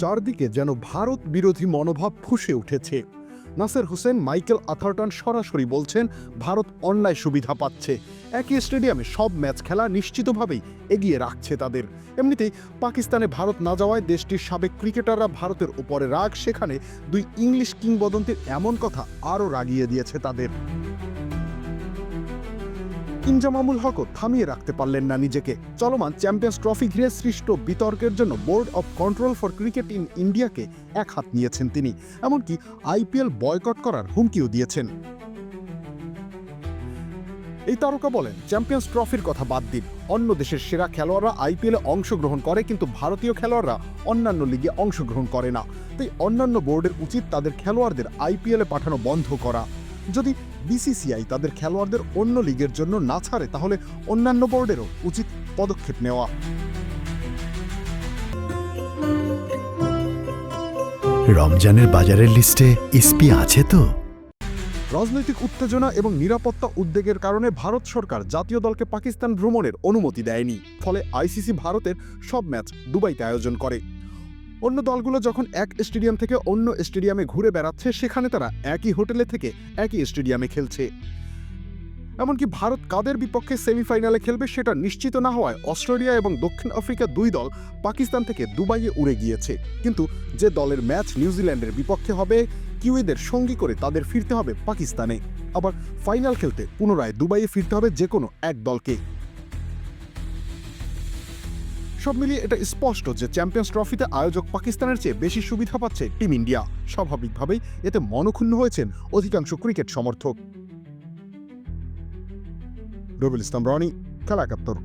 চারদিকে যেন ভারত বিরোধী মনোভাব ফুসে উঠেছে। নাসের হোসেন, মাইকেল আথারটন সরাসরি বলছেন, ভারত অন্যায় সুবিধা পাচ্ছে। একই স্টেডিয়ামে সব ম্যাচ খেলা নিশ্চিতভাবেই এগিয়ে রাখছে তাদের। এমনিতেই পাকিস্তানে ভারত না যাওয়ায় দেশটির সাবেক ক্রিকেটাররা ভারতের উপরে রাগ, সেখানে দুই ইংলিশ কিংবদন্তির এমন কথা আরও রাগিয়ে দিয়েছে তাদের। ইনজামামুল হকও থামিয়ে রাখতে পারলেন না নিজেকে। চলমান চ্যাম্পিয়ন্স ট্রফি ঘিরে সৃষ্ট বিতর্কের জন্য board of control for cricket in ইন্ডিয়াকে এক হাত নিয়েছেন তিনি। এমনকি আইপিএল বয়কট করার হুমকিও দিয়েছেন। এই তারকা বলেন, চ্যাম্পিয়ন্স ট্রফির কথা বাদ দিন। অন্য দেশের সেরা খেলোয়াড়রা আইপিএলে অংশগ্রহণ করে, কিন্তু ভারতীয় খেলোয়াড়রা অন্যান্য লিগে অংশগ্রহণ করে না। তাই অন্যান্য বোর্ডের উচিত তাদের খেলোয়াড়দের আইপিএলে পাঠানো বন্ধ করা। যদি বিসিসিআই তাদের খেলোয়াড়দের অন্য লিগের জন্য না ছাড়ে তাহলে অন্যান্য বোর্ডেরও উচিত পদক্ষেপ নেওয়া। রমজানের বাজারের লিস্টে ইসপি আছে তো? রাজনৈতিক উত্তেজনা এবং নিরাপত্তা উদ্বেগের কারণে ভারত সরকার জাতীয় দলকে পাকিস্তান ভ্রমণের অনুমতি দেয়নি। ফলে আইসিসি ভারতের সব ম্যাচ দুবাইতে আয়োজন করে। অন্য দলগুলো যখন এক স্টেডিয়াম থেকে অন্য স্টেডিয়ামে ঘুরে বেড়াচ্ছে, সেখানে তারা একই হোটেলে থেকে একই স্টেডিয়ামে খেলছে। এমনকি ভারত কাদের বিপক্ষে সেমিফাইনালে খেলবে সেটা নিশ্চিত না হওয়ায় অস্ট্রেলিয়া এবং দক্ষিণ আফ্রিকা দুই দল পাকিস্তান থেকে দুবাইয়ে উড়ে গিয়েছে। কিন্তু যে দলের ম্যাচ নিউজিল্যান্ডের বিপক্ষে হবে কিউইদের সঙ্গী করে তাদের ফিরতে হবে পাকিস্তানে। আবার ফাইনাল খেলতে পুনরায় দুবাইয়ে ফিরতে হবে যে কোনো এক দলকে। সব মিলিয়ে এটা স্পষ্ট যে চ্যাম্পিয়ন্স ট্রফিতে আয়োজক পাকিস্তানের চেয়ে বেশি সুবিধা পাচ্ছে টিম ইন্ডিয়া। স্বাভাবিকভাবেই এতে মনক্ষুণ্ণ হয়েছেন অধিকাংশ ক্রিকেট সমর্থক। রবিল ইসলাম, রনি, খেলা একাত্তর।